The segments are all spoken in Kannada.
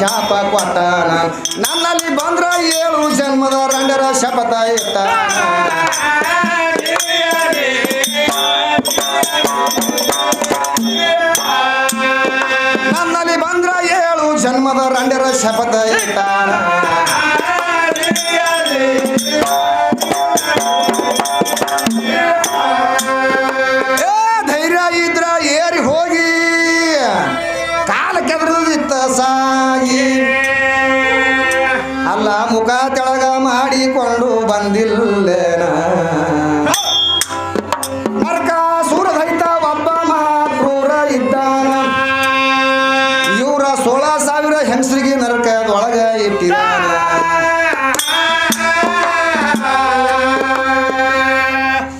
ಶಾಪ ಕೊಟ್ಟಾನ ನನ್ನಲ್ಲಿ ಬಂದ್ರ ಏಳು ಜನ್ಮದ ರಂಡರ ಶಪಥ ಇತ್ತ. ನನ್ನಲ್ಲಿ ಬಂದ್ರ ಏಳು ಜನ್ಮದ ರಂಡರ ಶಪಥ ಇಟ್ಟಾನ ನರಕದೊಳಗ ಇಟ್ಟಿದ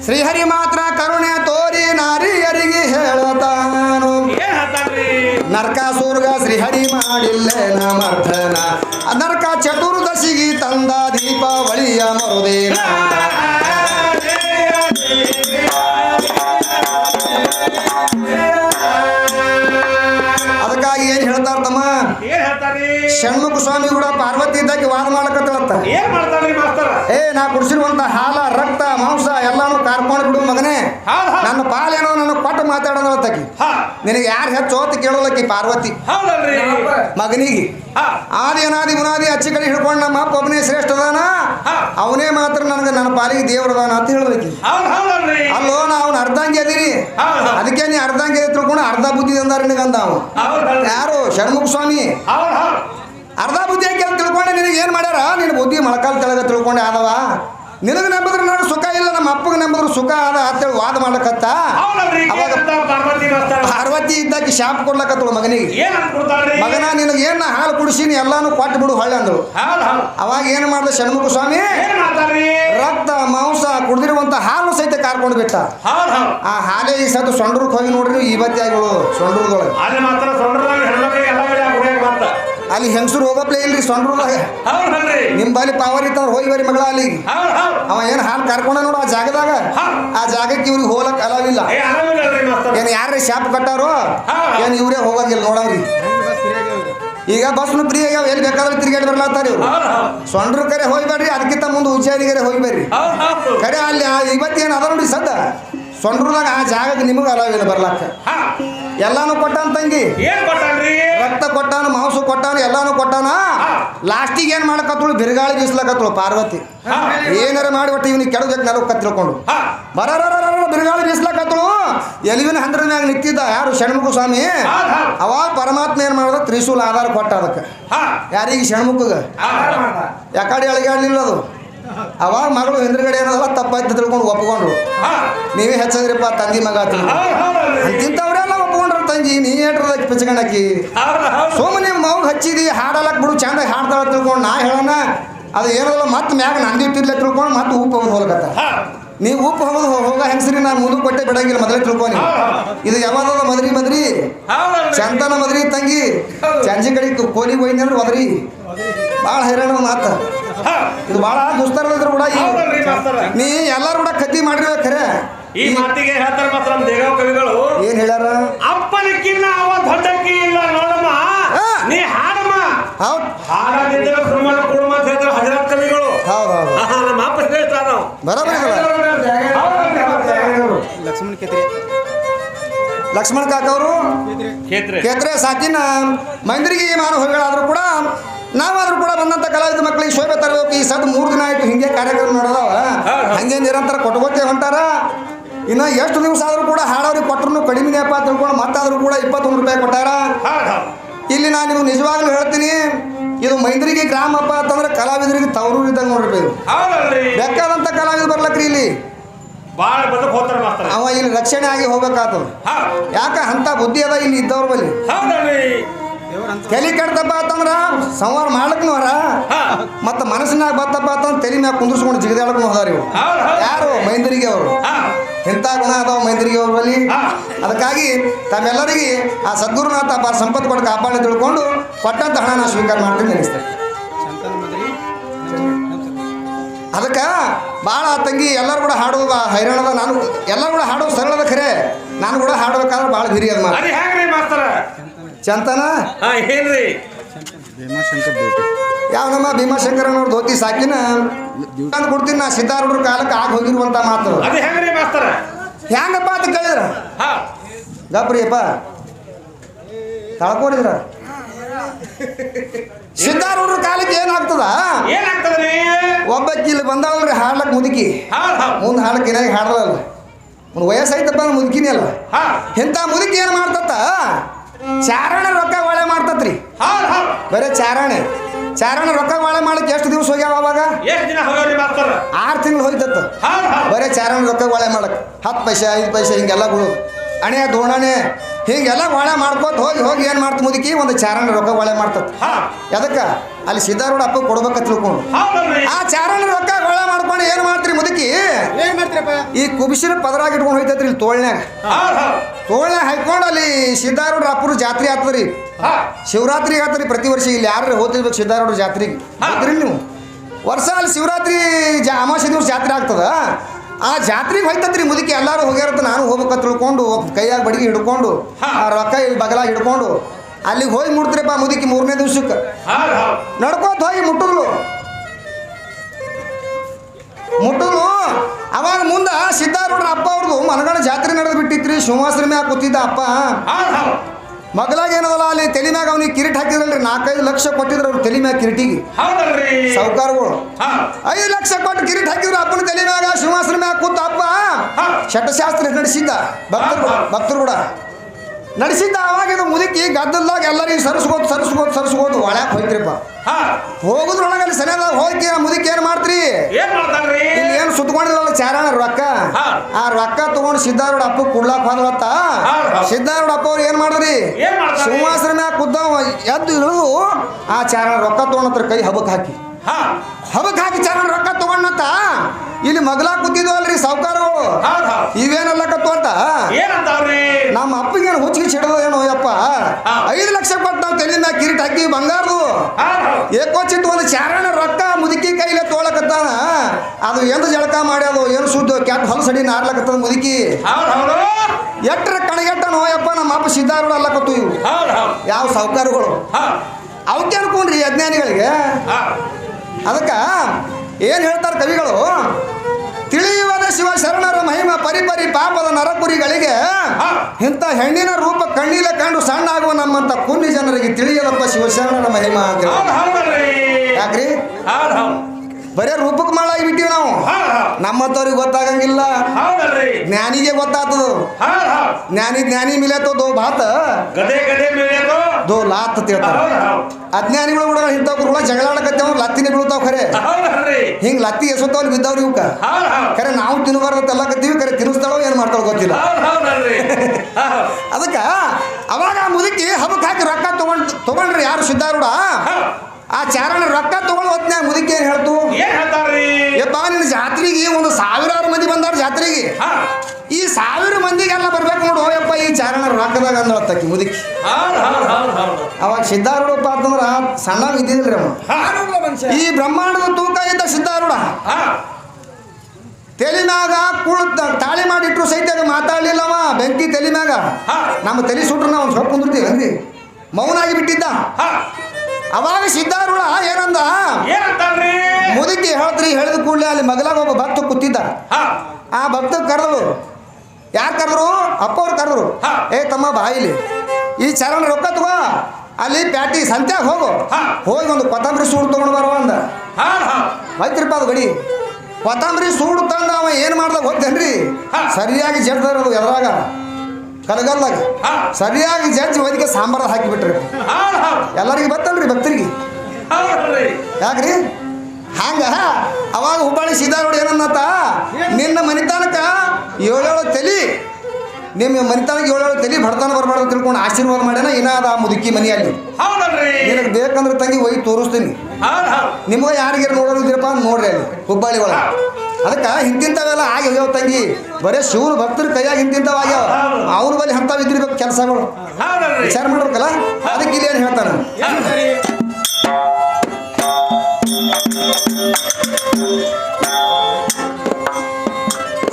ಶ್ರೀಹರಿ ಮಾತ್ರ ಕರುಣೆ ತೋರಿ ನಾರಿಯರಿಗೆ ಹೇಳತಾನು. ನರ್ಕಾಸುರ್ಗ ಶ್ರೀಹರಿ ಮಾಡಿಲ್ಲ ಮರ್ಧನ ಷಣ್ಮುಖ ಸ್ವಾಮಿ ಕೂಡ ಪಾರ್ವತಿ ಇದ್ದಕ್ಕೆ ವಾದ ಮಾಡಕತ್ತಳತ್ತ ಏನ್ ಮಾಡ್ತಾನ್ರಿ ಮಾಸ್ತರ? ಏ ನಾ ಕುಡಿಸಿರುವಂತ ಹಾಲ ರಕ್ತ ಮಾಂಸ ಎಲ್ಲಾನು ಕಾರ್ಕೊಂಡು ಬಿಡು ಮಗನೇ. ನನ್ನ ಪಾಲೇನೋ ನನ್ನ ಕೊಟ್ಟು ಮಾತಾಡೋದಳತ್ತಕಿ ಹಾ. ನಿನಗೆ ಯಾರು ಹೆಚ್ಚು ಅಂತ ಕೇಳೋಲಕ್ಕಿ ಪಾರ್ವತಿ? ಹೌದಲ್ರಿ. ಮಗನಿಗೆ. ಆದಿ ಅನಾದಿ ಮುನಾದಿ ಅಚ್ಚಿ ಕಡೆ ಹಿಡ್ಕೊಂಡು ನಮ್ಮ ಅಪ್ಪ ಒಬ್ಬನೇ ಶ್ರೇಷ್ಠ ಅದಾನ ಅವನೇ ಮಾತ್ರ ನನಗೆ ನನ್ನ ಪಾಲಿಗೆ ದೇವರದಾನ ಅಂತ ಹೌದಲ್ರಿ. ಅಲ್ಲೋ ನಾ ಅರ್ಧಂಗಿ ಅರ್ಧಂಗೆ ಹೌದ್ ಹೌದ್ ಅದಕ್ಕೆ ನೀ ಅರ್ಧಂಗಿ ತಿಳ್ಕೊಂಡು ಅರ್ಧ ಬುದ್ಧಿ ಅಂದಾರ ನಿನಗಂದ ಅವನು ಯಾರು? ಷಣ್ಮುಖ ಸ್ವಾಮಿ. ಹೌದ್ ಹೌದ್. ಅರ್ಧ ಬುದ್ಧಿ ಹಾಕಿ ಅಂತ ತಿಳ್ಕೊಂಡೆ ನಿನಗೆ ಏನು ಮಾಡ್ಯಾರ? ನಿನ್ನ ಬುದ್ಧಿ ಮೊಳಕಾಲ ತೆಳಗ ತಿಳ್ಕೊಂಡೆ ಆದವ. ನಿನಗೆ ನಂಬಿದ್ರೆ ನಾನು ಸುಖ ಇಲ್ಲ ನಮ್ಮ ಅಪ್ಪಗೆ ನಂಬಿದ್ರೆ ಸುಖ ಅದ ಅಂತೇಳಿ ವಾದ ಮಾಡ್ಲಕತ್ತ. ಅವಾಗ ಪಾರ್ವತಿ ಇದ್ದಾಗ ಇದ್ದಕ್ಕೆ ಶಾಪ್ ಕೊಡ್ಲಕತ್ತಳು ಮಗನಿಗೆ. ಮಗನ ನಿನಗೆ ಏನು ಹಾಲು ಕುಡಿಸಿನಿ ಎಲ್ಲಾನು ಕೊಟ್ಟು ಬಿಡು ಹೊಳ್ಳೆ ಅಂದಳು. ಅವಾಗ ಏನು ಮಾಡ್ದೆ ಷಣ್ಮುಖ ಸ್ವಾಮಿ? ರಕ್ತ ಮಾಂಸ ಕುಡ್ದಿರುವಂತ ಹಾಲು ಸಹಿತ ಕಾರ್ಕೊಂಡು ಬಿಟ್ಟ. ಆ ಹಾಲೇ ಈ ಸತ್ತು ಸೊಂಡ್ರಕ್ಕೆ ಹೋಗಿ ನೋಡ್ರಿ ಇವತ್ತಿ ಆಗಿಳು ಸೊಂಡ್ರದೊಳಗೆ. ಅಲ್ಲಿ ಹೆಂಗಸರು ಹೋಗಪ್ಲೇ ಇಲ್ರಿ? ಸೊಂಡ್ರದಾಗ ನಿಮ್ ಬಲ್ಲಿ ಪಾವರ್ ಇತ್ತಂದ್ರೆ ಹೋಗಿ ಬರೀ ಮಗಳ ಅಲ್ಲಿ. ಅವ ಏನು ಹಾಲು ಕರ್ಕೊಂಡ ನೋಡು ಆ ಜಾಗದಾಗ. ಆ ಜಾಗಕ್ಕೆ ಇವ್ರಿಗೆ ಹೋಗಕ್ ಅಲಾವಿಲ್ಲ ಏನ್ ಯಾರ ಮಾಸ್ತರ. ಏನು ಯಾರೇ ಶಾಪ್ ಕಟ್ಟಾರೋ? ಏನ್ ಇವರೇ ಹೋಗಂಗಿಲ್ಲ ನೋಡವ್ರಿ. ಈಗ ಬಸ್ನು ಫ್ರೀ ಆಗ್ಯಾವ. ಎಲ್ಲಿ ಬೇಕಾದ್ರೆ ತಿರುಗಾಡಿ ಬರ್ಲಾತಾರ ಇವ್ರು. ಸೊಂಡ್ರ ಕರೆ ಹೋಗ್ಬೇಡ್ರಿ ಅದಕ್ಕಿಂತ ಮುಂದೆ ಉಜ್ಜಾನಿಗರೆ ಹೋಗಿ ಬರ್ರಿ. ಹೌದ್ ಹೌದು. ಖರೆ ಅಲ್ಲಿ ಇವತ್ತೇನು ಅದ ನೋಡಿ ಸದ್ದ. ಸೊಂಡ್ರದಾಗ ಆ ಜಾಗಕ್ಕೆ ನಿಮಗೆ ಅಲಾವಿಲ್ಲ ಬರ್ಲಾಕ ಎಲ್ಲಾನು ಕೊಟ್ಟಾನ ತಂಗಿ? ಏನ್ ಕೊಟ್ಟಾನ್ರಿ? ರಕ್ತ ಕೊಟ್ಟಾನ ಮಾಂಸ ಕೊಟ್ಟಾನ ಎಲ್ಲಾನು ಕೊಟ್ಟಾನ? ಲಾಸ್ಟಿಗೆ ಏನ್ ಮಾಡಕತ್ತಳು? ಬಿರುಗಾಳಿ ಬೀಸ್ಲಕತ್ತಳು ಪಾರ್ವತಿ. ಏನಾರ ಮಾಡಿ ಒಟ್ಟು ಇವನಿಗೆ ಕೆಡಬೇಕು ನೆಲಕ್ಕೆ ತಿಳ್ಕೊಂಡು ಹಾ. ಬರ ಬಿರುಗಾಳಿ ಬೀಸ್ಲಕತ್ತಳು. ಎಲಿವಿನ ಹಂದ್ರ ಮ್ಯಾಗ ನಿಂತಿದ್ದ ಯಾರು? ಷಣ್ಮುಖ ಸ್ವಾಮಿ. ಅವಾಗ ಪರಮಾತ್ಮ ಏನ್ ಮಾಡ್ದ? ತ್ರಿಶೂಲ ಆಧಾರ ಕೊಟ್ಟ ಅದಕ್ಕೆ. ಯಾರಿಗೆ? ಷಣ್ಮುಖಗ. ಯಾಕಡೆ ಅಳಿಗಾಡ್ಲಿಲ್ಲ ಅದು? ಅವಾಗ ಮಗಳು ಹಿಂದ್ರಗಡೆ ಏನದಲ್ಲ ತಪ್ಪಾಯ್ತು ತಿಳ್ಕೊಂಡು ಒಪ್ಕೊಂಡ್ರು. ನೀವೇ ಹೆಚ್ಚದ್ರಿಪ್ಪ ತಂದಿ ಮಗ ತಿಳ್ಕೊಂಡು ಒಪ್ಕೊಂಡ್ರ ತಂಗಿ ನೀ ಏಟ್ರದ ಪಿಚ್ಕಣಕಿ ಸುಮ್ಮನೆ ಮಗು ಹಚ್ಚಿದಿ ಹಾಡಲಕ್ ಬಿಡು ಚಂದ ಹಾಡ್ತಾಳ ತಿಳ್ಕೊಂಡು ನಾ ಹೇಳೋಣ. ಅದು ಏನಲ್ಲ ಮತ್ತೆ ಮ್ಯಾಗ ನಂದಿಟ್ಟಿರ್ಲೆ ತಿಳ್ಕೊಂಡು ಮತ್ತೆ ಉಪ್ಪು ಹೋಗೋದು ಹೋಗತ್ತ ಹಾ. ನೀವು ಉಪ್ಪು ಹೋಗೋದು ಹೋಗ ಹೆಂಗಸ್ರಿ ನಾನು ಮುದು ಕೊಟ್ಟೆ ಬಿಡಂಗಿಲ್ಲ ಮೊದಲೇ ತಿಳ್ಕೊನಿ ಇದು ಯಾವಾಗ ಮದ್ರಿ ಮದ್ರಿ. ಚಂದನ ಮದ್ರಿ ತಂಗಿ. ಚಂಜಿ ಕಡೆ ಕೋಲಿ ಹೋಯ್ನಿ ಅಂದ್ರೆ ಬಹಳ ಭಾಳ ಹೈರಾಣ ಮಾತ ಇದು ಭಾಳ ದುಸ್ತಾರ ಕೂಡ ನೀ ಎಲ್ಲರೂ ಕೂಡ ಕತ್ತಿ ಮಾಡಿರ್ಬೇಕು ಖರೆ. ಈ ಮಾತಿಗೆ ಹೇಳ್ತಾರ ಮಾತ್ರ ನಮ್ಮ ದೇಗಾವ್ ಕವಿಗಳು. ಏನ್ ಹೇಳ್ಯಾರ? ಅಪ್ಪನಕ್ಕಿನ್ನ ಅವ ದೊಡ್ಡಕ್ಕಿ ಇಲ್ಲ ನೋಡಮ್ಮ. ನೀ ಹಾಡಮ್ಮ. ಹೌದ್. ಹಾಡದಿದ್ದರೆ ಸುಮ್ಮನ ಕುಡುಮ ಅಂತ ಹೇಳ್ತಾರೆ ಹಜರತ್ ಕವಿಗಳು. ಹೌದು ನಮ್ಮ ಅಪ್ಪ ಹೇಳ್ತಾರ ನಾವು ಬರಬರ ಲಕ್ಷ್ಮಣ ಕೇತ್ರಿ. ಲಕ್ಷ್ಮಣ್ ಕಾಕವರು? ಕೇತ್ರೆ. ಸಾಕಿನ ಮಂದಿರಿಗೆ ಮಾನು ಹೊಗಳಾದ್ರೂ ಕೂಡ ನಾವಾದ್ರೂ ಕೂಡ ಬಂದಂತ ಕಲಾವಿದ ಮಕ್ಕಳಿಗೆ ಶೋಭೆ ತರಬೇಕು. ಈ ಸದ್ ಮೂರು ದಿನ ಆಯ್ತು ಹಿಂಗೆ ಕಾರ್ಯಕ್ರಮ ನಡೆದವ. ಹಂಗೆ ನಿರಂತರ ಕೊಟ್ಕೋತೇವಂತಾರ ಹೊಂಟಾರ ಇನ್ನು ಎಷ್ಟು ದಿವಸ ಆದರೂ ಕೂಡ ಹಾಡೋರಿಗೆ ಕೊಟ್ಟರು ಕಡಿಮೆನೇಪ ತಿಳ್ಕೊಂಡು ಮತ್ತಾದರೂ ಕೂಡ ಇಪ್ಪತ್ತೊಂದು ರೂಪಾಯಿ ಕೊಟ್ಟಾರ? ಇಲ್ಲಿ ನಾನು ನಿಮ್ಗೆ ನಿಜವಾಗ್ಲೂ ಹೇಳ್ತೀನಿ ಇದು ಮೈಂದ್ರಿಗೆ ಗ್ರಾಮಪ್ಪ ಅಂತಂದ್ರೆ ಕಲಾವಿದರಿಗೆ ತವರು ಇದ್ದಂಗೆ ನೋಡ್ರಿ ಬೇಕಾದಂತ ಬೇಕಾದಂಥ ಕಲಾವಿದ ಬರ್ಲಕ್ರಿ ಇಲ್ಲಿ. ಬಾಳ ಬದುಕು ಹೋಗ್ತಾರ ಅವ ಇಲ್ಲಿ ರಕ್ಷಣೆ ಆಗಿ ಹೋಗ್ಬೇಕಾಗ್ತದೆ ಯಾಕ ಅಂತ ಬುದ್ಧಿ ಅದ ಇಲ್ಲಿ ಇದ್ದವ್ರ ಬಲ್ಲಿ ತಲೆ ಕೆಡ್ತಪ್ಪ ಅಂತಂದ್ರ ಸಂವಾರ ಮಾಡ್ಲಕ್ನು ಅವರ ಹಾ. ಮತ್ತು ಮನಸ್ಸಿನಾಗ ಬತ್ತಪ್ಪ ಅಂತಂದ್ ತಲೆ ಮ್ಯಾಗ ಕುಂದಿಸ್ಕೊಂಡು ಜಿಗದಾಡಕ್ನು ಹೋದಾರ ಇವ್ರು. ಯಾರು? ಮೈಂದ್ರಿಗೆ ಅವರು. ಇಂಥ ಗುಣ ಅದಾವ ಮೈಂದರಿಗೆ ಅವರಲ್ಲಿ? ಅದಕ್ಕಾಗಿ ತಮ್ಮೆಲ್ಲರಿಗೆ ಆ ಸದ್ಗುರುನಾಥ ಬಾ ಸಂಪತ್ತು ಕೊಟ್ಟು ಕಾಪಾಡಿ ತಿಳ್ಕೊಂಡು ಕೊಟ್ಟಂತ ಹಣ ನಾನು ಸ್ವೀಕಾರ ಮಾಡ್ತೀನಿ ಅನಿಸ್ತೇನೆ ಅದಕ್ಕೆ ಭಾಳ ತಂಗಿ ಎಲ್ಲರೂ ಕೂಡ ಹಾಡೋದು ಹೈರಾಣದ ನಾನು ಎಲ್ಲರೂ ಕೂಡ ಹಾಡೋದು ಸರಳದ ಖರೆ. ನಾನು ಕೂಡ ಹಾಡಬೇಕಾದ್ರೆ ಭಾಳ ಹಿರಿಯದ ಮಾತು ಮಾಸ್ತರ? ಚಂತನ? ಹಾ ಏನ್ರಿ ಭೀಮಾಶಂಕರ್ ಡ್ಯೂಟಿ ಯಾವ ನಮ್ಮ ಭೀಮಾಶಂಕರನವ್ರ ಧೋತಿ ಸಾಕಿನ? ನಾನು ಕೊಡ್ತೀನಿ ನಾ ಸಿದ್ಧಾರೂಢರ ಕಾಲಕ್ಕೆ ಆಗ ಹೋಗಿರುವಂತ ಮಾತು. ಅದು ಹೆಂಗ್ರಿ ಮಾಸ್ತರ? ಹೆಂಗಪ್ಪ ಅಂತ ಕೇಳಿದ್ರ? ಹಾ. ಗಪ್ರಿಯಪ್ಪ ತಳ್ಕೊಂಡಿದ್ರ? ಸಿದ್ಧಾರೂಢರ ಕಾಲಕ್ಕೆ ಏನಾಗ್ತದ? ಏನಾಗ್ತದ್ರಿ? ಒಬ್ಬ ಇಲ್ಲಿ ಬಂದಾಳಲ್ರಿ ಹಾಡ್ಲಕ್ ಮುದುಕಿ. ಮುಂದ್ ಹಾಡಕ್ ಏನಾಗಿ ಹಾಡಲ್ಲ ಒಂದು ವಯಸ್ಸಾಯ್ತಪ್ಪ ಮುದುಕಿನಿ ಮುದುಕಿನೇ ಅಲ್ಲ ಹಾ. ಇಂಥ ಮುದುಕಿ ಏನು ಮಾಡ್ತತ್ತ? ಚಾರಣ ರೊಕ್ಕ ಒಳ್ಳೆ ಮಾಡ್ತತ್ರಿ. ಬರೀ ಚಾರಣೆ. ಚಾರಣ ರೊಕ್ಕ ಒಳ್ಳೆ ಮಾಡಕ್ಕೆ ಎಷ್ಟು ದಿವಸ ಹೋಗ್ಯಾವ ಅವಾಗ? ಆರು ತಿಂಗಳು ಹೋಯ್ತತ್ತ. ಬರೀ ಚಾರಣ ರೊಕ್ಕ ಒಳ್ಳೆ ಮಾಡಕ್ಕೆ ಹತ್ತು ಪೈಸೆ ಐದು ಪೈಸೆ ಹಿಂಗೆಲ್ಲ ಗುಳು ಅಣೆ ದೋಣನೆ ಹಿಂಗೆಲ್ಲ ಒಳ್ಳೆ ಮಾಡ್ಕೋತ ಹೋಗಿ ಹೋಗಿ ಏನು ಮಾಡ್ತು ಮುದುಕಿ? ಒಂದು ಚಾರಣ ರೊಕ್ಕ ಒಳ್ಳೆ ಮಾಡ್ತತ್. ಹಾ. ಅದಕ್ಕೆ ಅಲ್ಲಿ ಸಿದ್ಧಾರೂಢ ಅಪ್ಪ ಕೊಡ್ಬೇಕ ತಿಳ್ಕೊಂಡು. ಆ ಚಾರಣ ರೊಕ್ಕ ಗೋಳ ಮಾಡ್ಕೊಂಡು ಏನು ಮಾಡ್ತೀರಿ ಮುದುಕಿ? ಏನ್ ಮಾಡ್ತೀರಪ್ಪ? ಈ ಕುಬಿಸಿನ ಪದರಾಗ ಇಟ್ಕೊಂಡು ಹೋಯ್ತೈತ್ರಿ ಇಲ್ಲಿ ತೋಳ್ನ್ಯಾಗ. ತೋಳ್ನ್ಯಾಗ ಹಾಕೊಂಡು ಅಲ್ಲಿ ಸಿದ್ಧಾರೂಢ ಅಪ್ಪರು ಜಾತ್ರೆ ಆಗ್ತದ್ರಿ. ಶಿವರಾತ್ರಿ ಆಗ್ತದ್ರಿ ಪ್ರತಿ ವರ್ಷ ಇಲ್ಲಿ ಯಾರು ಹೋಗ್ತಿರ್ಬೇಕು ಸಿದ್ಧಾರೂಢ ಜಾತ್ರೆಗೆ? ಹೋಗ್ತೀರಿ ನೀವು? ವರ್ಷ ಅಲ್ಲಿ ಶಿವರಾತ್ರಿ ಜಾ ಅಮಾವಾಸ್ಯೆ ದಿವಸ ಜಾತ್ರೆ ಆಗ್ತದ? ಆ ಜಾತ್ರೆಗೆ ಹೋಯ್ತತ್ರಿ ಮುದುಕಿ ಎಲ್ಲರೂ ಹೋಗ್ಯಾರತ್ತ ನಾನು ಹೋಗ್ಬೇಕಂತ ತಿಳ್ಕೊಂಡು ಕೈಯಾಗ ಬಡಿಗೆ ಹಿಡ್ಕೊಂಡು ಆ ರೊಕ್ಕ ಇಲ್ಲಿ ಬಗಲಾಗ ಹಿಡ್ಕೊಂಡು ಅಲ್ಲಿಗೆ ಹೋಗಿ ಮುಡ್ತೀರಪ್ಪ ಮುದುಕಿ ಮೂರನೇ ದಿವ್ಸಕ್ಕೆ. ನಡ್ಕೋತ ಹೋಗಿ ಮುಟ್ಟಿದ್ಲು. ಮುಟ್ಟಿದ್ಲು. ಅವಾಗ ಮುಂದೆ ಸಿದ್ಧಾರೂಢರ ಅಪ್ಪ ಅವ್ರದ್ದು ಮನಗಣ ಜಾತ್ರೆ ನಡೆದು ಬಿಟ್ಟಿತ್ರಿ ಶಿವಾಸನ ಮ್ಯಾಗ ಕೂತಿದ್ದ ಅಪ್ಪ. ಮಗಲಾಗ ಏನದಲ್ಲ ಅಲ್ಲಿ ತಲೆ ಮ್ಯಾಗ ಅವನಿಗೆ ಕಿರೀಟ್ ಹಾಕಿದ್ರಲ್ರಿ ನಾಲ್ಕೈದು ಲಕ್ಷ ಕೊಟ್ಟಿದ್ರು ಅವ್ರ ತಲೆ ಮ್ಯಾಗ ಕಿರೀಟಿಗೆ. ಹಾ. ಐದು ಲಕ್ಷ ಕೊಟ್ಟು ಕಿರೀಟ್ ಹಾಕಿದ್ರು ಅಪ್ಪನ ತಲೆ ಮ್ಯಾಗ ಸಿಂಹಾಸನ ಮ್ಯಾಗ ಕೂತ ಅಪ್ಪ. ಶಟಶಾಸ್ತ್ರ ನಡೆಸಿದ್ದ ಭಕ್ತರು ಭಕ್ತರು ಕೂಡ. ನಡೆಸಿದ್ದ ಅವಾಗ ಇದು ಮುದುಕಿ ಗದ್ದಲ್ದಾಗ ಎಲ್ಲರಿಗೂ ಸರಿಸ್ಕೋತ ಸರಿಸ್ಕೋತ ಸರಿಸ್ಕೋತ ಒಳಗೆ ಹೋಯ್ತ್ರಿಪ್ಪ. ಹೋಗುದ್ರೊಳಗೆ ಅಲ್ಲಿ ಸರಿಯಾದ ಹೋಗಿ ಆ ಮುದುಕಿ ಏನು ಮಾಡ್ತ್ರಿ? ಇಲ್ಲಿ ಏನು ಸುತ್ಕೊಂಡಿಲ್ಲ ಚಾರಣ ರೊಕ್ಕ. ಆ ರೊಕ್ಕ ತಗೊಂಡು ಸಿದ್ಧಾರೂಢ ಅಪ್ಪ ಕುಡ್ಲಾಕ್ ಬಂದ್ವತ್ತ. ಸಿದ್ಧಾರೂಢ ಅಪ್ಪ ಅವ್ರು ಏನು ಮಾಡಿದ್ರಿ? ಸಿಂಹಾಸನ ಮ್ಯಾಗ ಕುದ್ದವ ಎದ್ದು ಇಳಿದು ಆ ಚಾರಣ ರೊಕ್ಕ ತಗೊಂಡ್ರ ಕೈ ಹಬ್ಬಕ್ಕೆ ಹಾಕಿ. ಹಾ. ಹಬಕ್ ಹಾಕಿ ಚಾರಣ ರೊಕ್ಕ ತಗೊಂಡಂತ ಇಲ್ಲಿ ಮಗಲಾ ಕೂತಿದ್ವು ಅಲ್ರಿ ಸಾವುಕಾರಗಳು. ಇವೇನಲ್ಲಕತ್ತು ಅಂತ? ನಮ್ಮ ಅಪ್ಪಗೇನು ಹುಚ್ಚಿಗೆ ಏನೋ ಯಪ್ಪ. ಐದು ಲಕ್ಷ ಕೊಟ್ಟು ನಾವು ತಲೆ ಮ್ಯಾಗ ಕಿರೀಟ್ ಹಾಕಿ ಬಂಗಾರದು. ಹೌದು ಹೌದು. ಏಕೋಚಿತ್ ಒಂದು ಚಾರಣ ರೊಕ್ಕ ಮುದುಕಿ ಕೈಲೇ ತೋಳಕತ್ತಾನ. ಅದು ಎಂದು ಜಳಕ ಮಾಡ್ಯಾದು ಏನು ಸುದ್ದು? ಕ್ಯಾಟ್ ಹೊಲಸಡಿ ನಾರ್ಲಕತ್ತದ ಮುದುಕಿ. ಎಟ್ರ ಕಣಗೆಟ್ಟ ನೋಯಪ್ಪ ನಮ್ಮ ಅಪ್ಪ ಸಿದ್ಧಾರೂಢ ಅಲ್ಲಕತ್ತು ಇವು. ಯಾವ ಸಾವುಕಾರಗಳು? ಅವಕ್ಕೆ ಅನ್ಕೊಂಡ್ರಿ ಅಜ್ಞಾನಿಗಳಿಗೆ ಅದಕ್ಕೆ ಏನು ಹೇಳ್ತಾರೆ ಕವಿಗಳು? ತಿಳಿಯುವದ ಶಿವ ಶರಣರ ಮಹಿಮ ಪರಿಪರಿ ಪಾಪದ ನರಕುರಿಗಳಿಗೆ. ಇಂಥ ಹೆಣ್ಣಿನ ರೂಪ ಕಣ್ಣಿಲೆ ಕಂಡು ಸಣ್ಣ ಆಗುವ ನಮ್ಮಂಥ ಪುಣ್ಯ ಜನರಿಗೆ ತಿಳಿಯದಪ್ಪ ಶಿವಶರಣರ ಮಹಿಮ ಅಂತ ಯಾಕ್ರಿ? ಬರೇ ರೂಪಕ್ಕೆ ಮಾಡಾಗಿಬಿಟ್ಟಿವಿ ನಾವು. ನಮ್ಮಂಥವ್ರಿಗೆ ಗೊತ್ತಾಗಂಗಿಲ್ಲ. ಜ್ಞಾನಿಗೆ ಗೊತ್ತಾಗ್ತದ ಜ್ಞಾನಿ ಜ್ಞಾನಿ ಮಿಲೇತೋ ದೋ ಬಾತ ಗದೆ ಗದೆ ಮೇಲೆದು ದೋ ಲಾತ್ ಹೌದು ಅಜ್ಞಾನಿಗಳು ಕೂಡ ಇಂಥವ್ರು ಕೂಡ ಅವ್ರು ಲತ್ತಿನ ಬೀಳ್ತಾವ ಖರೆ. ಹಿಂಗ್ ಲತ್ತಿ ಎಸೋತಾವ್ ಬಿದ್ದಾವ್ರಿ ಇವಕ್ಕ. ಖರೆ ನಾವು ತಿನ್ನಬಾರ್ದು ಎಲ್ಲಕತ್ತೀವಿ ಖರೆ ತಿನ್ನಿಸ್ತಾಳೋ ಏನು ಮಾಡ್ತಾಳ ಗೊತ್ತಿಲ್ಲ. ಅದಕ್ಕ ಅವಾಗ ಮುದುಕಿ ಹಬ್ಬಕ್ಕೆ ಹಾಕಿ ರೊಕ್ಕ ತಗೊಂಡ್ ತಗೊಂಡ್ರಿ ಯಾರು ಸಿದ್ಧಾರೂಢ ಆ ಚಾರಣ ರೊಕ್ಕ ತಗೊಂಡು ಹೊತ್ನ್ಯಾಗ ಮುದುಕಿ ಏನ್ ಹೇಳ್ತು? ಏನ್ ಹೇಳ್ತಾರ್ರಿ? ಯಪ್ಪ ನಿನ್ನ ಜಾತ್ರೆಗೆ ಒಂದು ಸಾವಿರಾರು ಮಂದಿ ಬಂದಾರ ಜಾತ್ರೆಗೆ. ಈ ಸಾವಿರ ಮಂದಿಗೆಲ್ಲ ಬರ್ಬೇಕು ನೋಡು ಹೋಯಪ್ಪ ಈ ಚಾರಣ ರೊಕ್ಕದಾಗ ಮುದುಕಿ. ಹೌದು ಹೌದು ಹೌದು ಅವಾಗ ಸಿದ್ಧಾರೂಢಪ್ಪ ಅಂತಂದ್ರ ಸಣ್ಣ ಇದ್ದಿದ್ರಿ ಅವ. ಈ ಬ್ರಹ್ಮಾಂಡದ ತೂಕ ಇದ್ದ ಸಿದ್ಧಾರೂಢ. ಹಾ. ತಲೆ ಮ್ಯಾಗ ಕುಳು ತಾಳಿ ಮಾಡಿಟ್ರು ಸಹಿತ ಅದು ಮಾತಾಡ್ಲಿಲ್ಲವ ಬೆಂಕಿ ತಲೆ ಮ್ಯಾಗ ಹಾ. ನಮ್ಮ ತಲೆ ಸುಟ್ರು ನಾವು ಸ್ವಲ್ಪ ಕುಂದಿರ್ತೀವಿ ಹಂಗ್ರಿ? ಮೌನಾಗಿ ಬಿಟ್ಟಿದ್ದ. ಹಾ. ಅವಾಗ ಸಿದ್ಧಾರೂಢ ಏನಂದ? ಮುದುಕಿ ಹೇಳ್ತ್ರಿ ಹೇಳಿದ ಕೂಡಲೇ ಅಲ್ಲಿ ಮಗಲಾಗ ಒಬ್ಬ ಭಕ್ತ ಕೂತಿದ್ದ. ಆ ಭಕ್ತ ಕರೆದ್ರು ಯಾರು ಕರೆದ್ರು? ಅಪ್ಪ ಅವ್ರು ಕರೆದ್ರು. ಏ ತಮ್ಮ ಬಾಯಿಲಿ ಈ ಚರಣ ರೊಕ್ಕ ತಗೋ ಅಲ್ಲಿ ಪ್ಯಾಟಿ ಸಂತ್ಯಾಗ ಹೋಗು. ಹೋಗಿ ಒಂದು ಕೊತ್ತಂಬರಿ ಸೂಡು ತಗೊಂಡು ಬರುವ ಅಂದ. ಮೈತ್ರಿಪ ಅದು ಗಡಿ. ಕೊತ್ತಂಬರಿ ಸೂಡು ತಂದ ಅವ ಏನು ಮಾಡ್ದ ಗೊತ್ತೇನ್ರಿ. ಸರಿಯಾಗಿ ಜಡ್ದರದು ಎದ್ರಾಗ. ಕಲಗಲ್ದಾಗ ಹಾ. ಸರಿಯಾಗಿ ಜಡ್ಜ್ ಒದಕ್ಕೆ ಸಾಂಬಾರ ಹಾಕಿಬಿಟ್ರಿ. ಎಲ್ಲರಿಗೆ ಬತ್ತಲ್ರಿ ಭಕ್ತರಿಗೆ. ಯಾಕ್ರಿ? ಹಂಗ? ಅವಾಗ ಹುಬ್ಬಳ್ಳಿ ಸಿದ್ಧಾರೂಢ ಏನನ್ನತ್ತ ನಿನ್ನ ಮನಿತನಕ ಏಳೇಳು ತಲಿ ನಿಮ್ಮ ಮನಿತನಕ್ಕೆ ಏಳೇಳು ತಲಿ ಬಡತನ ಬರಬಾರ್ದು ತಿಳ್ಕೊಂಡು ಆಶೀರ್ವಾದ ಮಾಡ್ಯಾನ ಆ ಮುದುಕಿ ಮನೆಯಲ್ಲಿ. ನಿನಗೆ ಬೇಕಂದ್ರೆ ತಂಗಿ ಹೋಗಿ ತೋರಿಸ್ತೀನಿ. ನಿಮಗೆ ಯಾರಿಗಾರು ನೋಡೋದಿರಪ್ಪ ನೋಡ್ರಿ ಅಲ್ಲಿ ಹುಬ್ಬಳ್ಳಿ ಒಳಗೆ. ಅದಕ್ಕೆ ಹಿಂದಿಂತವೆಲ್ಲ ಆಗ್ಯವ್ಯವ ತಂಗಿ. ಬರೇ ಶಿವನ ಭಕ್ತರ ಕೈಯಾಗ ಹಿಂದಿಂತವ ಆಗ್ಯಾವ. ಅವ್ರ ಬಳಿ ಅಂಥವು ಇದ್ದಿರ್ಬೇಕು ಕೆಲಸಗಳು. ವಿಚಾರ ಮಾಡ್ಬೇಕಲ್ಲ? ಅದಕ್ಕೆ ಇಲ್ಲಿ ಏನು ಹೇಳ್ತಾನೆ?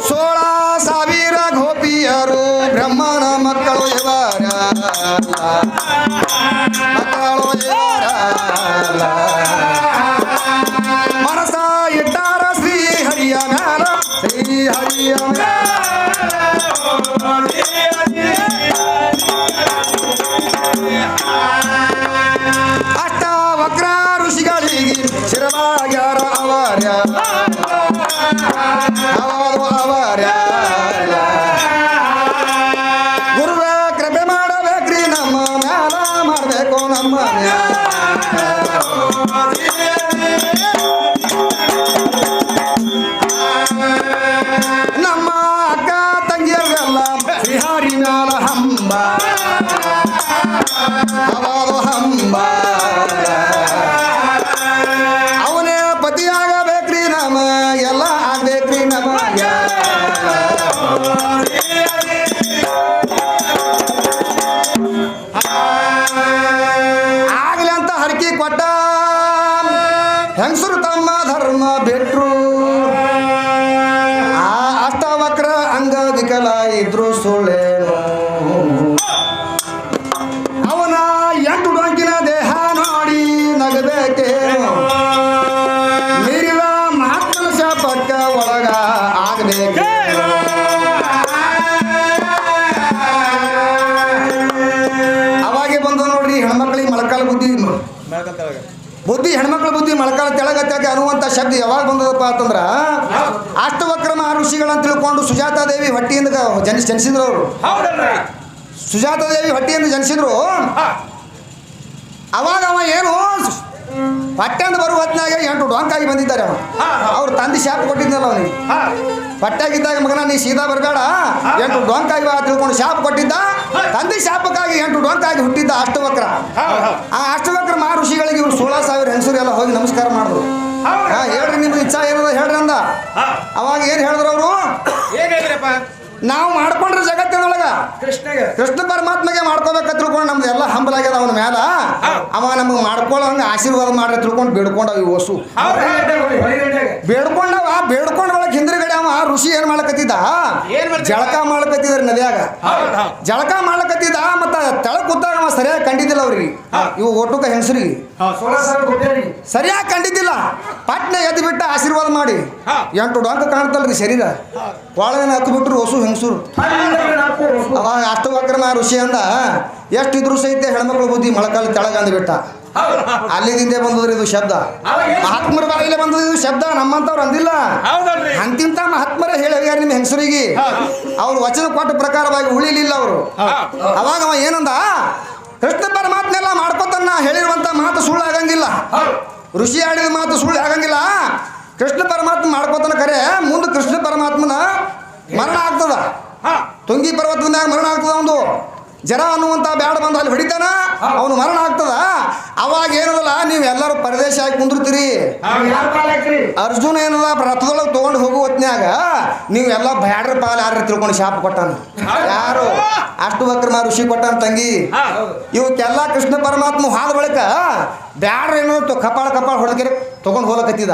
ಸೋಳ ಸಾವಿರ ಗೋಪಿಯರು ಬ್ರಹ್ಮನ ಮಕ್ಕಳು ಇವರ ಮಕ್ಕಳು ಇವರ ಬುದ್ಧಿ ಹೆಣ್ಮಕ್ಳ ಬುದ್ಧಿ ಮೊಳಕಾಲ ತೆಳಗತ್ತಾಗ ಅನ್ನುವಂಥ ಶಬ್ದ ಯಾವಾಗ ಬಂದದಪ್ಪ ಅಂತಂದ್ರ ಅಷ್ಟವಕ್ರಮ ಋಷಿಗಳಂತ ತಿಳ್ಕೊಂಡು ಸುಜಾತಾ ದೇವಿ ಹೊಟ್ಟಿಯಿಂದ ಜನ ಜನಿಸಿದ್ರು ಅವರು. ಹೌದಲ್ರಿ. ಸುಜಾತಾ ದೇವಿ ಹೊಟ್ಟಿಯಿಂದ ಜನಿಸಿದ್ರು. ಅವಾಗ ಅವ ಏನು ಪಟ್ಟೆಂದು ಬರುವ ಹೊತ್ನಾಗ ಎಂಟು ಡೊಂಕಾಗಿ ಬಂದಿದ್ದಾರೆ ಅವ ಹಾ, ಹಾ. ಅವ್ರು ತಂದೆ ಶಾಪ ಕೊಟ್ಟಿದ್ದಲ್ಲ ಅವನಿಗೆ. ಪಟ್ಟಾಗಿದ್ದಾಗ ಮಗನ ನೀ ಸೀದಾ ಬರಬೇಡ. ಎಂಟು ಡೊಂಕಾಗಿ ಬಾ ತಿಳ್ಕೊಂಡು ಶಾಪ ಕೊಟ್ಟಿದ್ದ. ತಂದೆ ಶಾಪಕ್ಕಾಗಿ ಎಂಟು ಡೊಂಕಾಗಿ ಹುಟ್ಟಿದ್ದ ಅಷ್ಟವಕ್ರ. ಆ ಅಷ್ಟವಕ್ರ ಮಾ ಋಷಿಗಳಿಗೆ ಇವ್ರು ಸೋಳ ಸಾವಿರ ಹೆಸರು ಎಲ್ಲ ಹೋಗಿ ನಮಸ್ಕಾರ ಮಾಡಿದ್ರು. ಹೇಳ್ರಿ ನಿಮ್ದು ಇಚ್ಛಾ ಏನದ ಹೇಳ್ರಿ ಅಂದ. ಅವಾಗ ಏನು ಹೇಳಿದ್ರು ಅವರು? ನಾವು ಮಾಡ್ಕೊಂಡ್ರೆ ಜಗತ್ತಿನೊಳಗ ಕೃಷ್ಣಗೆ. ಕೃಷ್ಣ ಪರಮಾತ್ಮಗೆ ಮಾಡ್ಕೋಬೇಕ ತಿಳ್ಕೊಂಡು ನಮ್ದು ಎಲ್ಲ ಹಂಬಲಾಗ್ಯದ ಅವನ ಮ್ಯಾಲ. ಅವ ನಮಗೆ ಮಾಡ್ಕೊಳ್ಳೋ ಹಂಗೆ ಆಶೀರ್ವಾದ ಮಾಡ್ರಿ ತಿಳ್ಕೊಂಡು ಬೇಡ್ಕೊಂಡವ ಈ ವಸು ಬೇಡ್ಕೊಂಡವ ಬೇಡ್ಕೊಂಡ ಒಳಗೆ ಹಿಂದ್ರಗಡೆ ಅವ ಋಷಿ ಏನ್ ಮಾಡ್ಲಕತ್ತಿದ್ದ ಏನ್ ಜಳಕ ಮಾಡ್ಲಕತ್ತಿದ್ರಿ ನದಿಯಾಗ. ಜಳಕ ಮಾಡ್ಲಕತ್ತಿದ್ದ ಮತ್ತ ತಳ ಕೂತಾಗ ಅವ ಸರಿಯಾಗಿ ಕಂಡಿದ್ದಿಲ್ಲ ಅವ್ರಿಗೆ. ಇವು ಒಟ್ಟುಕ ಹೆಂಗಸರಿಗೆ. ಸರಿಯಾಗಿ ಕಂಡಿದ್ದಿಲ್ಲ. ಪಟ್ನೆ ಎದ್ದು ಬಿಟ್ಟ ಆಶೀರ್ವಾದ ಮಾಡಿ. ಎಂಟು ಡೊಂಕ ಕಾಣ್ತಲ್ರಿ ಶರೀರ. ಒಳಗಿನ ಹತ್ತು ಬಿಟ್ರು ಹೊಸು ಹೆಂಗಸರು ಅವಾಗ ಅಷ್ಟು ವಕ್ರಮ ಋಷಿ ಅಂದ ಎಷ್ಟಿದ್ರು ಸಹಿತ ಹೆಣ್ಮಕ್ಳು ಬುದ್ಧಿ ಮೊಳಕಾಲ ತೆಳಗ ಅಂದ್ಬಿಟ್ಟ ಅಲ್ಲಿದಿಂದ ಬಂದದ್ರಿ ಇದು ಶಬ್ದ. ಮಹಾತ್ಮರ ಬಾಯಿಲೆ ಬಂದದ ಇದು ಶಬ್ದ ನಮ್ಮಂತವ್ರು ಅಂದಿಲ್ಲ. ಅಂತಿಂತ ಮಹಾತ್ಮರ ಹೇಳ್ಯಾರ ನಿಮ್ಮ ಹೆಂಗಸರಿಗೆ? ಅವ್ರು ವಚನ ಕೊಟ್ಟ ಪ್ರಕಾರವಾಗಿ ಉಳಿಲಿಲ್ಲ ಅವರು. ಅವಾಗ ಅವ ಏನಂದ ಕೃಷ್ಣ ಪರಮಾತ್ಮ ಎಲ್ಲ ಮಾಡ್ಕೊತನ್ನ ಹೇಳಿರುವಂತ ಮಾತು ಸುಳ್ಳು ಆಗಂಗಿಲ್ಲ. ಋಷಿ ಆಡಿದ ಮಾತು ಸುಳ್ಳು ಆಗಂಗಿಲ್ಲ. ಕೃಷ್ಣ ಪರಮಾತ್ಮ ಮಾಡ್ಕೋತಾನ ಕರೆ ಮುಂದೆ ಕೃಷ್ಣ ಪರಮಾತ್ಮನ ಮರಣ ಆಗ್ತದ ಹಾ ತುಂಗಿ ಪರ್ವತ ಮ್ಯಾಗ ಮರಣ ಆಗ್ತದ ಒಂದು ಜರ ಅನ್ನುವಂಥ ಬ್ಯಾಡ ಬಂದು ಅಲ್ಲಿ ಹೊಡಿತಾನ? ಅವನು ಮರಣ ಆಗ್ತದ? ಅವಾಗ ಏನದಲ್ಲ ನೀವು ಎಲ್ಲರೂ ಪರದೇಶ ಆಗಿ ಕುಂದಿರ್ತೀರಿ. ಅರ್ಜುನ ಏನದ ರಥದೊಳಗೆ ತೊಗೊಂಡು ಹೋಗುವ ಹೊತ್ನ್ಯಾಗ ನೀವು ಎಲ್ಲ ಬ್ಯಾಡ್ರ ಪಾಲ್ ಯಾರು ತಿಳ್ಕೊಂಡು ಶಾಪ ಕೊಟ್ಟಾನ? ಯಾರು? ಅಷ್ಟು ವಕ್ರಮ ಋಷಿ ಕೊಟ್ಟಾನ ತಂಗಿ? ಇವಕ್ಕೆಲ್ಲ ಕೃಷ್ಣ ಪರಮಾತ್ಮ ಹಾದ ಬಳಿಕ ಬ್ಯಾಡ್ರ ಏನೋ ಕಪಾಳ ಕಪಾಳ ಹೊಡೆದ್ರೆ ತೊಗೊಂಡು ಹೋಗಕತ್ತಿದ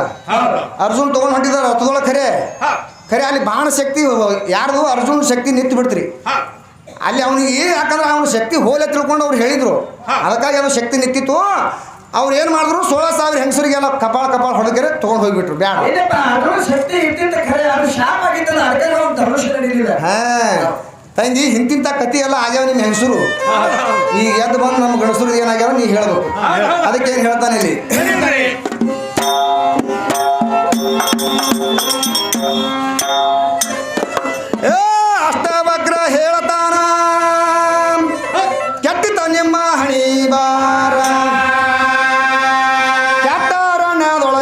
ಅರ್ಜುನ್ ತೊಗೊಂಡು ಹೊಂಟಿದ ರಥದೊಳಗೆ ಖರೆ ಖರೆ ಅಲ್ಲಿ ಬಾಣ ಶಕ್ತಿ ಯಾರ್ದು ಅರ್ಜುನ್ ಶಕ್ತಿ ನಿಂತು ಬಿಡ್ತೀರಿ. ಹಾ. ಅಲ್ಲಿ ಅವನಿಗೆ ಯಾಕಂದ್ರೆ ಅವ್ನ ಶಕ್ತಿ ಹೋಲೆ ತಿಳ್ಕೊಂಡು ಅವ್ರು ಹೇಳಿದರು. ಅದಕ್ಕಾಗಿ ಅವನ ಶಕ್ತಿ ನಿಂತಿತ್ತು. ಅವ್ರು ಏನು ಮಾಡಿದ್ರು? ಸೋಳ ಸಾವಿರ ಹೆಂಗಸರಿಗೆಲ್ಲ ಕಪಾಳ ಕಪಾಳ ಹೊಡೆದ್ರೆ ತೊಗೊಂಡು ಹೋಗಿಬಿಟ್ರು. ಬ್ಯಾಡ. ಹಾಂ. ತಂಗಿ ಹಿಂತಿಂತ ಕತಿ ಎಲ್ಲ ಆಗ್ಯಾವ ನಿಮ್ಮ ಹೆಂಗಸರು. ಈಗ ಎದ್ದು ಬಂದು ನಮ್ಮ ಗಣಸರು ಏನಾಗ್ಯಾವ ನೀ ಹೇಳ್ಬೇಕು. ಅದಕ್ಕೆ ಏನು ಹೇಳ್ತಾನೆ ಇಲ್ಲಿ?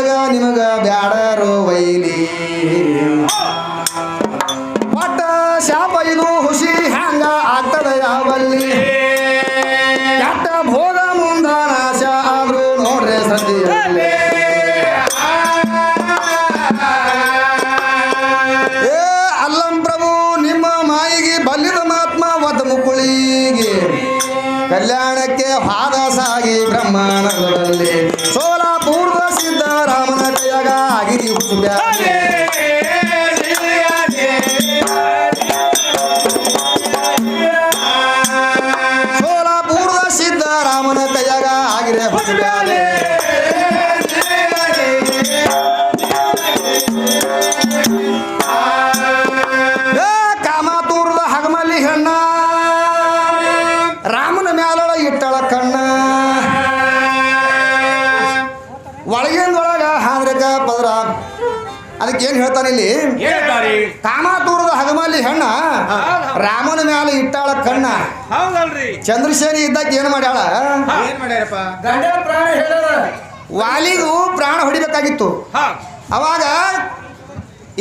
ನಿಮಗ ಬ್ಯಾಡರು ವೈಲಿ? ಮ್ಯಾಲ ಇಟ್ಟಾಳ ಕಣ್ಣ. ಹೌದಲ್ರಿ. ಚಂದ್ರಸೇನಿ ಇದ್ದಾಗ ಏನು ಮಾಡ್ಯಾಳ? ಏನ್ ಮಾಡ್ಯಾರಪ್ಪ? ಗಂಡನ ಪ್ರಾಣ ವಾಲಿಗೂ ಪ್ರಾಣ ಹೊಡಿಬೇಕಾಗಿತ್ತು. ಹಾ. ಅವಾಗ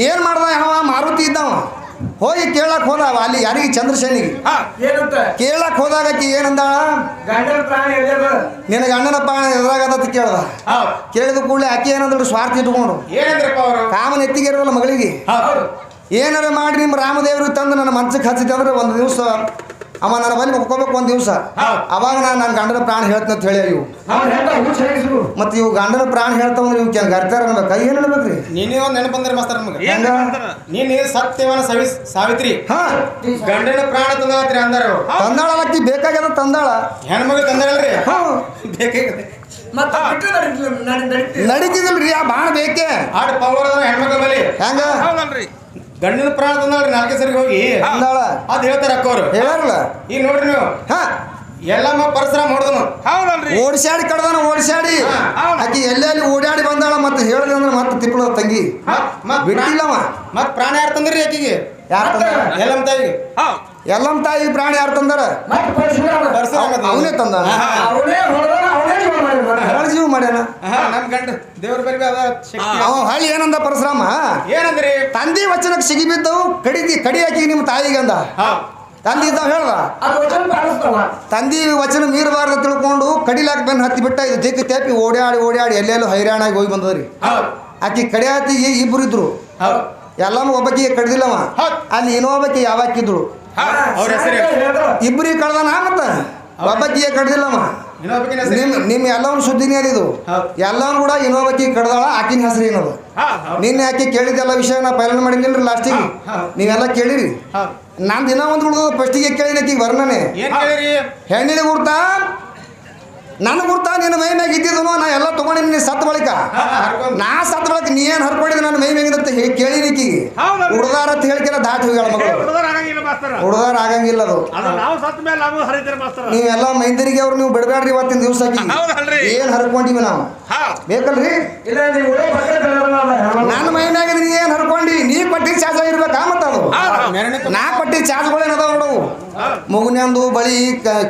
ಏನು ಮಾಡ್ದ ಯಾವ ಮಾರುತಿ ಇದ್ದವ. ಹೋಗಿ ಕೇಳಕ್ ಹೋದ ವಾಲಿ ಯಾರಿಗೆ? ಚಂದ್ರಶೇನಿಗೆ. ಕೇಳಕ್ ಹೋದಾಗ ಆಕಿ ಏನಂದಾಳ ಗಂಡನ ಪ್ರಾಣ ಹೇಳದ ನಿನ್ನ ಗಂಡನ ಪ್ರಾಣ ಎದುರಾಗದ ಕೇಳ್ದ. ಕೇಳಿದ ಕೂಡಲೇ ಆಕೆ ಏನಂದ್ರು ಸ್ವಾರ್ಥ ಇಟ್ಕೊಂಡು. ಕಾಮನ್ ಎತ್ತಿಗೆ ಇರೋಲ್ಲ ಮಗಳಿಗೆ ಏನಾರ ಮಾಡಿ ನಿಮ್ಮ ರಾಮದೇವ್ರಿಗೆ ತಂದು ನನ್ನ ಮನ್ಸಕ್ಕೆ ಹಚ್ಚಿದ್ರೆ ಅಂದ್ರೆ ಒಂದು ದಿವಸ ಅವ ನನ್ನ ಬಂದು ಒಪ್ಕೋಬೇಕು ಒಂದು ದಿವಸ. ಅವಾಗ ನಾನು ನನ್ನ ಗಂಡನ ಪ್ರಾಣ ಹೇಳ್ತೀನಿ ಅಂತ ಹೇಳಿ ಇವು. ಮತ್ತೆ ಇವು ಗಂಡನ ಪ್ರಾಣ ಹೇಳ್ತಾವಂದ್ರೆ ಇವು ಕೆಲ ಗರ್ತಾರ ಅನ್ಬೇಕು ಏನು ಹೇಳ್ಬೇಕ್ರಿ ನೀನೇ ಒಂದ್ ನೆನಪಂದ್ರೆ ಮಸ್ತಾರ ಮಾಸ್ತರ ನಮಗೆ? ನೀನು ಸತ್ಯವನ ಸವಿ ಸಾವಿತ್ರಿ? ಹಾ. ಗಂಡನ ಪ್ರಾಣ ತಂದ್ರಿ ಅಂದಾರ. ತಂದಾಳ ಅಕ್ಕಿ ಬೇಕಾಗ್ಯದ ತಂದಾಳ. ಹೆಣ್ಮಗಳು ತಂದಾರಲ್ರಿ ಹ್ಞೂ ನಡೀತಿದ್ರಿ ಆ ಬಾಣ ಬೇಕೆ. ಆಡ್ ಪವರ್ ಬಲಿ ಹೆಂಗ? ಹೌದಲ್ರಿ. ಗಂಡನ ಪ್ರಾಣ ತಂದಾಳ್ರಿ ನಾಲ್ಕೇ ಸರಿಗೆ ಹೋಗಿ? ಅದ್ ಹೇಳ್ತಾರ ಅಕ್ಕವ್ರು ಹೇಳಾರಲ್ಲ ಈಗ ನೋಡ್ರಿ ನೀವು. ಹಾ. ಎಲ್ಲಮ್ಮ ಪರಿಸರ ಮಾಡ್ದನು ಹೌದಲ್ರಿ. ಓಡಿಸಾಡಿ ಕಡ್ದನ ಓಡಿಸಾಡಿ. ಆಕಿ ಎಲ್ಲೆಲ್ಲಿ ಓಡಾಡಿ ಬಂದಾಳ ಮತ್ತೆ ಹೇಳಿದ್ರೆ ಅಂದ್ರೆ ಮತ್ತೆ ತಿಪ್ಪಳ ತಂಗಿ. ಬಿಟ್ಟಿಲ್ಲವ. ಮತ್ ಪ್ರಾಣ ಯಾರು ತಂದ್ರಿ ಆಕಿಗೆ? ಯಾರು ತಂದಾರ? ಎಲ್ಲಮ್ಮ ತಾಯಿಗೆ ಹಾ. ಎಲ್ಲಮ್ಮ ತಾಯಿ ಪ್ರಾಣಿ ಯಾರು ತಂದಾರ? ಅವನೇ ತಂದ. ಅವನೇ ನಮ್ ಗಂಡ ದೇವ್ರ ಬರಿ ಅದ ಅವ ಹಳ್ಳಿ ಏನಂದ ಪರಶುರಾಮ? ಏನಂದ್ರಿ? ತಂದಿ ವಚನಕ್ಕೆ ಸಿಗಿಬಿದ್ದವು ಕಡಿದಿ ಕಡಿ ಹಾಕಿ ನಿಮ್ಮ ತಾಯಿಗಂದ ತಂದಿ ಇದ್ದಾವ ಹೇಳ್ದ? ತಂದಿ ವಚನ ಮೀರಬಾರ್ದು ತಿಳ್ಕೊಂಡು ಕಡಿಲಾಕ ಬೆನ್ನು ಹತ್ತಿ ಬಿಟ್ಟ ಇದು ದಿಕ್ಕು ತೇಪಿ ಓಡಾಡಿ ಓಡಾಡಿ ಎಲ್ಲೆಲ್ಲೂ ಹೈರಾಣಾಗಿ ಹೋಗಿ ಬಂದದ್ರಿ. ಆಕಿ ಕಡೆ ಹತ್ತಿ ಇಬ್ರು ಇದ್ರು. ಎಲ್ಲ ಎಲ್ಲಮ್ಮ ಒಬ್ಬಕಿಗೆ ಕಡ್ದಿಲ್ಲವ. ಹೌದ್. ಅಲ್ಲಿ ಇನ್ನೊಬ್ಬಕಿ ಯಾವಾಕಿದ್ರು ಅವ್ರ ಹೆಸರು ಇಬ್ರಿಗೆ ಕಡ್ದಾನ ಮತ್ತ? ಒಬ್ಬಕಿಗೆ ಕಡ್ದಿಲ್ಲವ. ನಿಮ್ ನಿಮ್ ಎಲ್ಲವನ್ನ ಸುದ್ದಿನೇ ಅದು ಹೌದ್. ಎಲ್ಲವನ್ನ ಕೂಡ ಇನ್ನೊಬ್ಬಕಿ ಕಡ್ದಾಳ ಆಕಿನ ಹೆಸರು ಏನದು. ನಿನ್ನೆ ಆಕೆ ಕೇಳಿದೆಲ್ಲ ವಿಷಯ ನಾ ಪೈಲನ್ ಮಾಡಿದ್ನಿಲ್ರಿ ಲಾಸ್ಟಿಗೆ. ನೀವೆಲ್ಲ ಕೇಳಿರಿ. ನಾನ್ ದಿನ ಒಂದು ಹುಡುಗ ಫಸ್ಟಿಗೆ ಕೇಳಿನ ಆಕಿಗೆ ವರ್ಣನೆ. ಹೆಣ್ಣಿನ ಗುರ್ತ ನನ್ನ ಗುರ್ತ ನಿನ್ನ ಮೈ ಮ್ಯಾಗ ಇದ್ದಿದ್ದನು ನಾ ಎಲ್ಲ ತಗೊಂಡಿನಿ ನೀ ಸತ್ ಬಳಿಕ. ನಾ ಸತ್ ಬಳಿಕ ನೀ ಏನು ಹರ್ಕೊಂಡಿದ್ದು ನನ್ನ ಮೈ ಮ್ಯಾಗಿಂದ ಹೇಗೆ ಹೇಳಿ ಹೌದಲ್ರಿ? ಹುಡ್ದಾರ ಅಂತ ಹೇಳ್ಕೆಲ್ಲ ದಾಟಿ ಹೋಗ್ಯಾಳ ಮಗಳು. ಹುಡುಗರು ಆಗಂಗಿಲ್ಲ ಮಾಸ್ತರ. ಹುಡ್ದಾರ ಆಗಂಗಿಲ್ಲ ಅದು. ಅದು ನಾವು ಸತ್ತ ಮೇಲೆ ನಾವು ಹರಿತೀರಿ ಮಾಸ್ತರ. ನೀವೆಲ್ಲ ಮೈಂದರಿಗೆ ಅವ್ರು ನೀವು ಬಿಡಬೇಡ್ರಿ ಇವತ್ತಿನ ದಿವಸ? ಏನು ಹರ್ಕೊಂಡಿವಿ ನಾವು? ಹಾ. ಬೇಕಲ್ರಿ? ನನ್ನ ಮೈ ಮ್ಯಾಗ ನೀ ಏನು ಹರ್ಕೊಂಡಿ? ನೀ ಪಟ್ಟಿ ಚಾರ್ಜ್ ಇರ್ಬೇಕಾ ಮತ್ತ ಅದು ಹೌದ್. ಹೌದ್. ಮೆರವಣಿಗೆ ನಾ ಕೊಟ್ಟಿದ್ದ ಚಾರ್ಜ್ಗಳು ಏನದಾವ ನೋಡವು ಮುಗುನ್ಯಂದು ಬಳಿ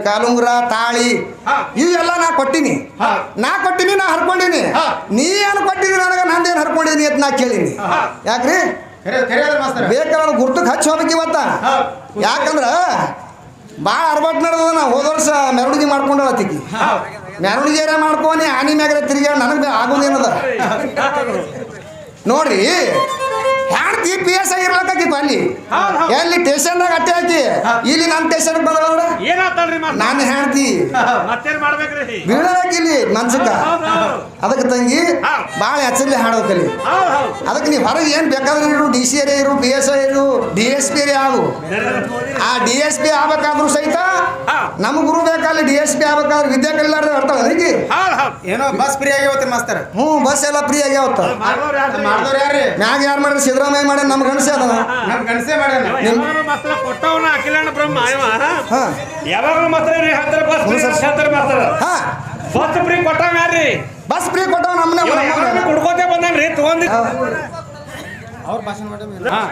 ಕಾಲುಂಗ್ರ ತಾಳಿ. ಇವೆಲ್ಲ ನಾ ಕೊಟ್ಟಿನಿ. ನಾ ಕೊಟ್ಟಿನಿ ನಾ ಹರ್ಕೊಂಡಿನಿ. ನೀ ಏನು ಕೊಟ್ಟಿದಿ ನನಗೆ ನಂದೇನು ಹರ್ಕೊಂಡಿನಿ ಅಂತ ನಾ ಕೇಳಿನಿ. ಯಾಕ್ರಿ? ಬೇಕಾದ್ರೆ ಗುರ್ತಕ್ಕೆ ಹಚ್ಚಿ ಹೋಗ್ಬೇಕು ಇವತ್ತ. ಯಾಕಂದ್ರ ಭಾಳ ಅರ್ಬಟ್ ನಡೆದ ನಾ ಹೋದ ವರ್ಷ ಮೆರವಣಿಗೆ ಮಾಡ್ಕೊಂಡಳ ತಿಕ್ಕಿ ಹೌದ್. ಮೆರವಣಿಗೆ ಮಾಡ್ಕೊನಿ ಆನಿ ಮ್ಯಾಗ ತಿರುಗಿ ನನಗೆ ಆಗೋದೇನದ ನೋಡ್ರಿ ಹೆಣ್ತಿ ಪಿ ಎಸ್ ಐ ಇರ್ಲಕ್ಕಾಗಿತ್ತು ಅಲ್ಲಿ? ಎಲ್ಲಿ ಟೇಷನ್ ಎಲ್ಲಿ ಸ್ಟೇಷನ್ದಾಗ ಅಟ್ಟೆ ಹಾಕಿ? ಇಲ್ಲಿ ನಮ್ಮ ಟೇಷನ್ ಬಂದಳ ಏನಾತಲ್ರಿ ಮಾಸ್ತರ ನಾನು ಹೆಣ್ತಿ ಬೀಳಲಾಕಿ ಇಲ್ಲಿ ಮನ್ಸಕ್ಕ. ಅದಕ್ಕೆ ತಂಗಿ ಬಾಳ ಭಾಳ ಎಚ್ಚಲ್ಲಿ ಹಾಡೋಕಲ್ಲಿ ಹೌದ್ ಹೌದ್. ಅದಕ್ಕೆ ನೀವು ಹೊರಗೆ ಏನು ಬೇಕಾದ್ರೆ ಇರು ಡಿ ಸಿ ಏರಿಯಾ ಇರು ಪಿ ಎಸ್ ಐ ಇರು ಡಿ ಎಸ್ ಪಿ ಆಗು. ಆ ಡಿ ಎಸ್ ಪಿ ಆಗ್ಬೇಕಾದ್ರು ಸಹಿತ ನಮ್ ನಮ್ಮ ಗುರು ಬೇಕಲ್ಲಿ ಡಿ ಎಸ್ ಪಿ ಆಗ್ಬೇಕಾದ್ರೆ ವಿದ್ಯಾ ಕಲ್ಯಾಣ ಅರ್ಥ ಹೌದ್. ಏನೋ ಬಸ್ ಫ್ರೀ ಆಗ್ಯಾವತ್ತೆ ಮಾಸ್ತರ? ಹ್ಞೂ ಬಸ್ ಎಲ್ಲ ಫ್ರೀ ಆಗ್ಯಾವತ್ತ ಮ್ಯಾಗ ಯಾರು ಮಾಡಿದ್ರೆ ಸಿದ್ದರಾಮಯ್ಯ ಮಾಡ ನಮ್ಮ ಗಣಸಿ ಅದ ನಮ್ ಗಣಸೆ ಮಾಡ್ಯಾನ. ಇವ ಯಾವಾಗ್ಲೂ ಮಾಸ್ತರ ಕೊಟ್ಟವನ ಅಖಿಲಣ್ಣ ಬ್ರಹ್ಮ ಇವ ಹಾ. ಯಾವಾಗಲೂ ಮಾತ್ರ ರೀ ಬಸ್ ಫ್ರೀ ಮಾಸ್ತರ ಹಾ. ಬಸ್ ಫ್ರೀ ಕೊಟ್ಟವ ಯಾರ್ರಿ ಬಸ್ ಫ್ರೀ ಕೊಟ್ಟವ ನಮ್ಮನೆ ಯಾವಾಗ್ಲೂ ಕುಡ್ಕೋತೆ ಬಂದಾನ್ರಿ ತಗೊಂಡಿ ಅವ್ರ ಭಾಷಣ ಮಾಡಿ ಹಾ.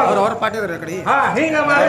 ಅವ್ರ ಅವ್ರ ಪಾರ್ಟಿ ಅದ್ರ ಕಡೆ. ಹಾ ಹಿಂಗ ಮಾಡಿ